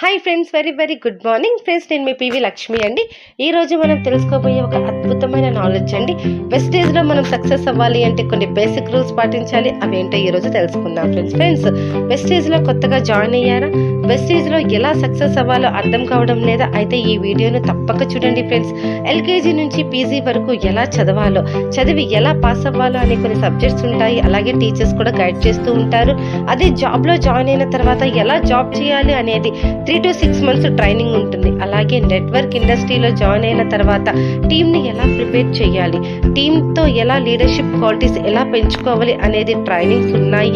Hi friends very very good morning friends నేను మీ PV Lakshmi అండి. ఈ రోజు మనం తెలుసుకోబోయే ఒక అద్భుతమైన నాలెడ్జ్ అండి. వెస్టేజ్లో మనం సక్సెస్ అవ్వాలి అంటే కొన్ని బేసిక్ రూల్స్ పాటించాలి. అవి ఏంటో ఈ రోజు తెలుసుకుందాం ఫ్రెండ్స్ ఫ్రెండ్స్ వెస్టేజ్లో కొత్తగా జాయిన్ అయ్యారా? వెస్టేజ్లో ఎలా సక్సెస్ అవ్వాలో అర్థం కావడం లేదా అయితే ఈ వీడియోను తప్పక చూడండి ఫ్రెండ్స్ ఎల్కేజీ నుంచి పీజీ వరకు ఎలా చదవాలో చదివి ఎలా పాస్ అవ్వాలో అనే కొన్ని సబ్జెక్ట్స్ ఉంటాయి. అలాగే టీచర్స్ కూడా గైడ్ చేస్తూ ఉంటారు. అదే జాబ్లో జాయిన్ అయిన తర్వాత ఎలా జాబ్ చేయాలి అనేది three to six months training ఉంటుంది. అలాగే నెట్వర్క్ ఇండస్ట్రీలో జాయిన్ అయిన తర్వాత టీంని ఎలా ప్రిపేర్ చేయాలి టీంతో ఎలా లీడర్షిప్ క్వాలిటీస్ ఎలా పెంచుకోవాలి అనేది ట్రైనింగ్స్ ఉన్నాయి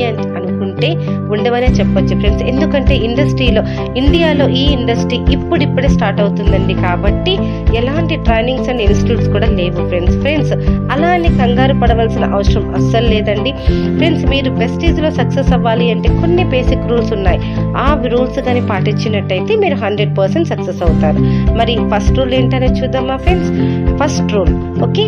ఉంటే ఉండవనే చెప్పొచ్చు ఫ్రెండ్స్. ఎందుకంటే ఇండస్ట్రీలో ఇండియాలో ఈ ఇండస్ట్రీ ఇప్పుడిప్పుడే స్టార్ట్ అవుతుందండి కాబట్టి ఎలాంటి ట్రైనింగ్స్ అండ్ ఇన్స్టిట్యూట్స్ కూడా లేవు ఫ్రెండ్స్. ఫ్రెండ్స్ అలా అని కంగారు పడవలసిన అవసరం అస్సలు లేదండి. ఫ్రెండ్స్ మీరు వెస్టీజ్లో సక్సెస్ అవ్వాలి అంటే కొన్ని బేసిక్ రూల్స్ ఉన్నాయి. ఆ రూల్స్ కానీ పాటించినట్టయితే మీరు హండ్రెడ్ పర్సెంట్ సక్సెస్ అవుతారు. మరి ఫస్ట్ రూల్ ఏంటనే చూద్దామా friends? First rule okay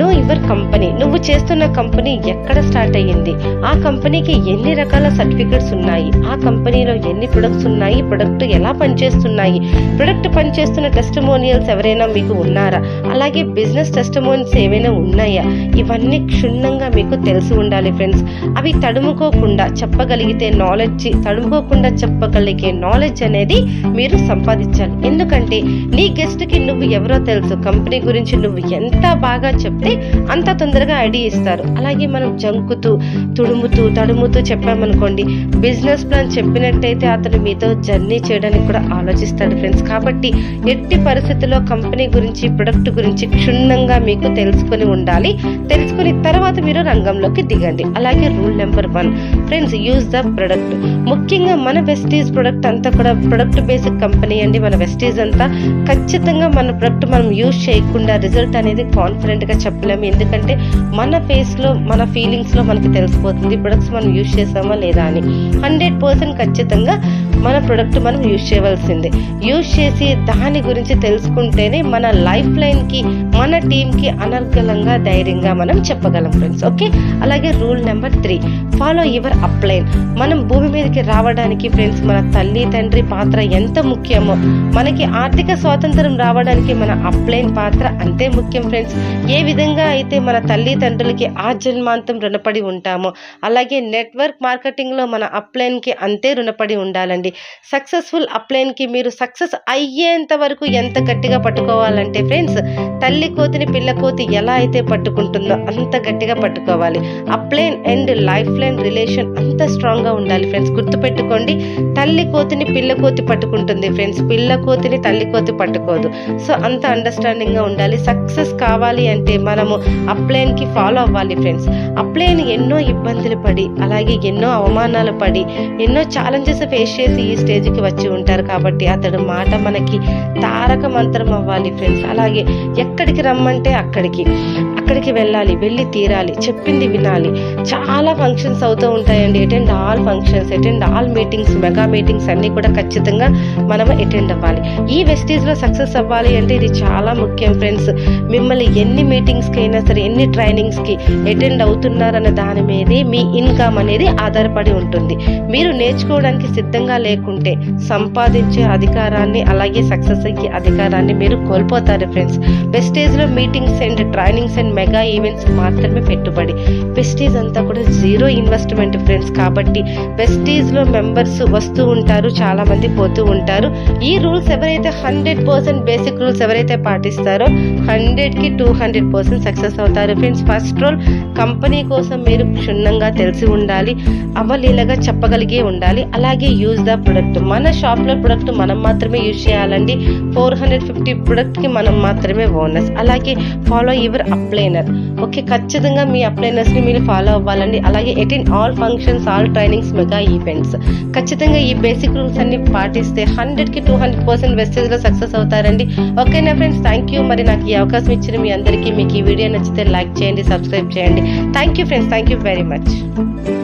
know your company నువ్వు చేస్తున్న కంపెనీ ఎక్కడ స్టార్ట్ అయ్యింది? ఆ కంపెనీకి ఎన్ని రకాల సర్టిఫికెట్స్ ఉన్నాయి. ఆ కంపెనీలో ఎన్ని ప్రొడక్ట్స్ ఉన్నాయి? ప్రొడక్ట్ ఎలా పనిచేస్తున్నాయి? ప్రొడక్ట్ పనిచేస్తున్న టెస్టిమోనియల్స్ ఎవరైనా మీకు ఉన్నారా? అలాగే బిజినెస్ టెస్టమోన్స్ ఏవైనా ఉన్నాయా? ఇవన్నీ క్షుణ్ణంగా మీకు తెలిసి ఉండాలి ఫ్రెండ్స్. అవి తడుముకోకుండా చెప్పగలిగితే నాలెడ్జ్ తడుముకోకుండా చెప్పగలిగే నాలెడ్జ్ అనేది మీరు సంపాదించాలి. ఎందుకంటే నీ గెస్ట్కి నువ్వు ఎవరో తెలుసు కంపెనీ గురించి నువ్వు ఎంత బాగా చెప్తే అంత తొందరగా ఐడియా ఇస్తారు. అలాగే మనం జంకుతూ తుడుముతూ తడుముతూ చెప్పామనుకోండి బిజినెస్ ప్లాన్ చెప్పినట్టయితే అతను మీతో జర్నీ చేయడానికి కూడా ఆలోచిస్తాడు ఫ్రెండ్స్. కాబట్టి ఎట్టి పరిస్థితుల్లో కంపెనీ గురించి ప్రొడక్ట్ గురించి క్షుణ్ణంగా మీకు తెలుసుకొని ఉండాలి. తెలుసుకుని తర్వాత మీరు రంగంలోకి దిగండి. అలాగే rule number one friends use the product ముఖ్యంగా మన వెస్టీజ్ ప్రొడక్ట్ అంతా కూడా ప్రొడక్ట్ బేస్డ్ కంపెనీ అండి. మన వెస్టీజ్ అంతా ఖచ్చితంగా మన ప్రొడక్ట్ మనం యూజ్ చేయకుండా రిజల్ట్ అనేది కాన్ఫిడెంట్గా చెప్పలేము. ఎందుకంటే మన ఫేస్లో మన ఫీలింగ్స్లో మనకి తెలిసిపోతుంది ప్రొడక్ట్స్ మనం యూజ్ చేసామా లేదా అని. హండ్రెడ్ పర్సెంట్ ఖచ్చితంగా మన ప్రొడక్ట్ మనం యూజ్ చేయవలసిందే. యూజ్ చేసి దాని గురించి తెలుసుకుంటేనే మన లైఫ్ లైన్కి మన టీమ్కి ధైర్యంగా మనం చెప్పగలం ఫ్రెండ్స్ ఓకే అలాగే rule number three follow your upline మనం భూమి మీదకి రావడానికి ఫ్రెండ్స్ మన తల్లి తండ్రి పాత్ర ఎంత ముఖ్యమో మనకి ఆర్థిక స్వాతంత్రం రావడానికి మన అప్లైన్ పాత్ర అంతే ముఖ్యం ఫ్రెండ్స్ ఏ విధంగా అయితే మన తల్లి తండ్రులకి ఆ జన్మాంతం రుణపడి ఉంటామో అలాగే నెట్వర్క్ మార్కెటింగ్లో మన అప్లైన్కి అంతే రుణపడి ఉండాలండి. సక్సెస్ఫుల్ అప్లైన్కి మీరు సక్సెస్ అయ్యేంత వరకు ఎంత గట్టిగా పట్టుకోవాలంటే ఫ్రెండ్స్ తల్లి కోతిని పిల్ల కోతి ఎలా అయితే పట్టుకుంటుందో అంత గట్టిగా పట్టుకోవాలి. Upline and life line relation అంత స్ట్రాంగ్గా ఉండాలి ఫ్రెండ్స్. గుర్తుపెట్టుకోండి తల్లి కోతిని పిల్ల కోతి పట్టుకుంటుంది ఫ్రెండ్స్. పిల్ల కోతిని తల్లి కోతి పట్టుకోదు. సో అంత అండర్స్టాండింగ్గా ఉండాలి. సక్సెస్ కావాలి అంటే మనము అప్లైన్కి ఫాలో అవ్వాలి ఫ్రెండ్స్. అప్లైన్ ఎన్నో ఇబ్బందులు పడి అలాగే ఎన్నో అవమానాలు పడి ఎన్నో ఛాలెంజెస్ ఫేస్ చేసి ఈ స్టేజ్కి వచ్చి ఉంటారు కాబట్టి అతడు మాట మనకి తారక మంత్రం అవ్వాలి ఫ్రెండ్స్. అలాగే ఎక్కడికి రమ్మంటే అక్కడికి అక్కడికి వెళ్ళాలి వెళ్ళి తీరాలి చెప్పింది వినాలి. చాలా ఫంక్షన్స్ అవుతూ ఉంటాయండి. Attend all functions attend all meetings mega meetings అన్నీ కూడా ఖచ్చితంగా మనం అటెండ్ అవ్వాలి. ఈ వెస్టీజ్లో సక్సెస్ అవ్వాలి అంటే ఇది చాలా ముఖ్యం ఫ్రెండ్స్. మిమ్మల్ని ఎన్ని మీటింగ్స్కి అయినా సరే ఎన్ని ట్రైనింగ్స్కి అటెండ్ అవుతున్నారనే దాని మీదే మీ ఇన్కమ్ అనేది ఆధారపడి ఉంటుంది. మీరు నేర్చుకోవడానికి సిద్ధంగా లేకుంటే సంపాదించే అధికారాన్ని అలాగే సక్సెస్ అయ్యే అధికారాన్ని మీరు కోల్పోతారు friends వెస్టేజ్లో meetings and trainings and mega events మాత్రమే పెట్టుబడి. వెస్టేజ్ అంతా కూడా జీరో ఇన్వెస్ట్మెంట్ ఫ్రెండ్స్ కాబట్టి వెస్టేజ్లో మెంబర్స్ వస్తూ ఉంటారు చాలా మంది పోతూ ఉంటారు. ఈ రూల్స్ ఎవరైతే హండ్రెడ్ పర్సెంట్ బేసిక్ రూల్స్ ఎవరైతే పాటిస్తారో హండ్రెడ్కి టూ హండ్రెడ్ పర్సెంట్ సక్సెస్ అవుతారు ఫ్రెండ్స్ ఫస్ట్ రూల్ కంపెనీ కోసం మీరు క్షుణ్ణంగా తెలిసి ఉండాలి అవలీలగా చెప్పగలిగే ఉండాలి అలాగే యూజ్ ద ప్రొడక్ట్ మన షాప్లో ప్రొడక్ట్ మనం మాత్రమే యూజ్ చేయాలండి. ఫోర్ హండ్రెడ్ ఫిఫ్టీ ప్రొడక్ట్కి మనం మాత్రమే ఓనర్స్ అలాగే ఫాలో యువర్ అప్లైనర్ ఓకే ఖచ్చితంగా మీ అప్లైనర్స్ని మీరు ఫాలో అవ్వాలండి. అలాగే attend all functions all trainings mega events ఖచ్చితంగా ఈ బేసిక్ రూల్స్ అన్ని పాటిస్తే హండ్రెడ్కి టూ హండ్రెడ్ పర్సెంట్ వెస్టేజ్లో సక్సెస్ అవుతారండి. ఓకేనా ఫ్రెండ్స్ థ్యాంక్ యూ మరి నాకు ఈ అవకాశం ఇచ్చిన మీ అందరికీ మీకు ఈ వీడియో నచ్చితే లైక్ చేయండి సబ్స్క్రైబ్ చేయండి. Thank you friends thank you very much